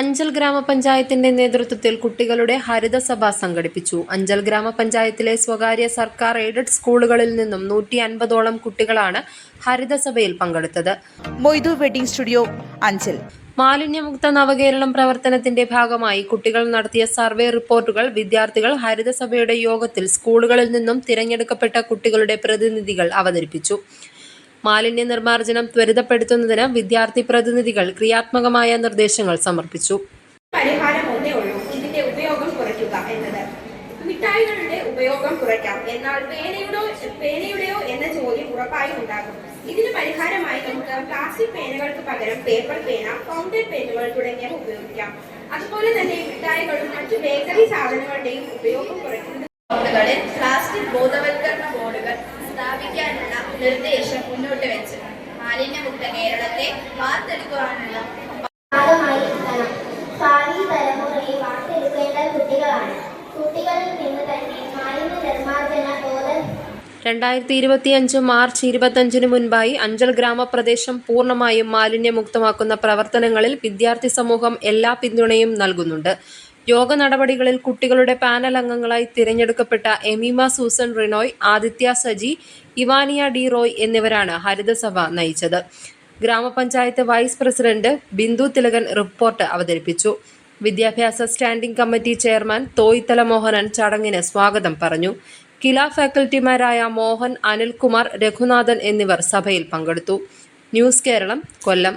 അഞ്ചൽ ഗ്രാമപഞ്ചായത്തിന്റെ നേതൃത്വത്തിൽ കുട്ടികളുടെ ഹരിതസഭ സംഘടിപ്പിച്ചു. അഞ്ചൽ ഗ്രാമപഞ്ചായത്തിലെ സ്വകാര്യ സർക്കാർ എയ്ഡഡ് സ്കൂളുകളിൽ നിന്നും നൂറ്റി അൻപതോളം കുട്ടികളാണ് ഹരിതസഭയിൽ പങ്കെടുത്തത്. Moidu wedding studio Anchal. മാലിന്യമുക്ത നവകേരളം പ്രവർത്തനത്തിന്റെ ഭാഗമായി കുട്ടികൾ നടത്തിയ സർവേ റിപ്പോർട്ടുകൾ വിദ്യാർത്ഥികൾ ഹരിതസഭയുടെ യോഗത്തിൽ സ്കൂളുകളിൽ നിന്നും തിരഞ്ഞെടുക്കപ്പെട്ട കുട്ടികളുടെ പ്രതിനിധികൾ അവതരിപ്പിച്ചു. മാലിന്യ നിർമ്മാർജനം ത്വരിതപ്പെടുത്തുന്നതിന് വിദ്യാർത്ഥി പ്രതിനിധികൾ ക്രിയാത്മകമായ നിർദ്ദേശങ്ങൾ സമർപ്പിച്ചു. പരിഹാരം ഒന്നേ ഉള്ളൂ. ഇതിന്റെ ഉപയോഗം കുറയ്ക്കുക എന്നത്. മിഠായികളുടെ ഉപയോഗം കുറയ്ക്കാം. എന്നാൽ പേനയുടോ പേനയുടെയോ എന്ന ചോദ്യം ഉറപ്പായും ഉണ്ടാകും. ഇതിന് പരിഹാരമായി നമുക്ക് പ്ലാസ്റ്റിക് പേനകൾക്ക് പകരം പേപ്പർ പേന ഫൗണ്ടൻ പേനുകൾ തുടങ്ങിയവ ഉപയോഗിക്കാം. അതുപോലെ തന്നെ മിഠായികളും മറ്റു ബേക്കറി സാധനങ്ങളുടെയും ഉപയോഗം കുറയ്ക്കുന്നത് പ്ലാസ്റ്റിക് സ്ഥാപിക്കാനുള്ള നിർദ്ദേശം മുന്നോട്ട് വെച്ച് മാലിന്യമുക്ത കേരളത്തെ വാർത്തെടുക്കുവാനുള്ള ഭാഗമായി ഇരുപത്തി ഭാവി തലമുറയെ വാർത്തെടുക്കേണ്ട കുട്ടികളാണ്. കുട്ടികളിൽ നിന്ന് തന്നെ മാലിന്യ നിർമ്മാർജന ബോധം രണ്ടായിരത്തി ഇരുപത്തിയഞ്ച് മാർച്ച് ഇരുപത്തഞ്ചിന് മുൻപായി അഞ്ചൽ ഗ്രാമപ്രദേശം പൂർണമായും മാലിന്യമുക്തമാക്കുന്ന പ്രവർത്തനങ്ങളിൽ വിദ്യാർത്ഥി സമൂഹം എല്ലാ പിന്തുണയും നൽകുന്നുണ്ട്. യോഗ നടപടികളിൽ കുട്ടികളുടെ പാനൽ അംഗങ്ങളായി തിരഞ്ഞെടുക്കപ്പെട്ട എമിമ സൂസൻ റിനോയ് ആദിത്യ സജി ഇവാനിയ ഡി റോയ് എന്നിവരാണ് ഹരിതസഭ നയിച്ചത്. ഗ്രാമപഞ്ചായത്ത് vice president Bindu Thilakan report അവതരിപ്പിച്ചു. വിദ്യാഭ്യാസ standing committee chairman Thoythala Mohanan ചടങ്ങിന് സ്വാഗതം പറഞ്ഞു. കില ഫാക്കൽറ്റിമാരായ മോഹൻ അനിൽകുമാർ രഘുനാഥൻ എന്നിവർ സഭയിൽ പങ്കെടുത്തു. ന്യൂസ് കേരളം കൊല്ലം.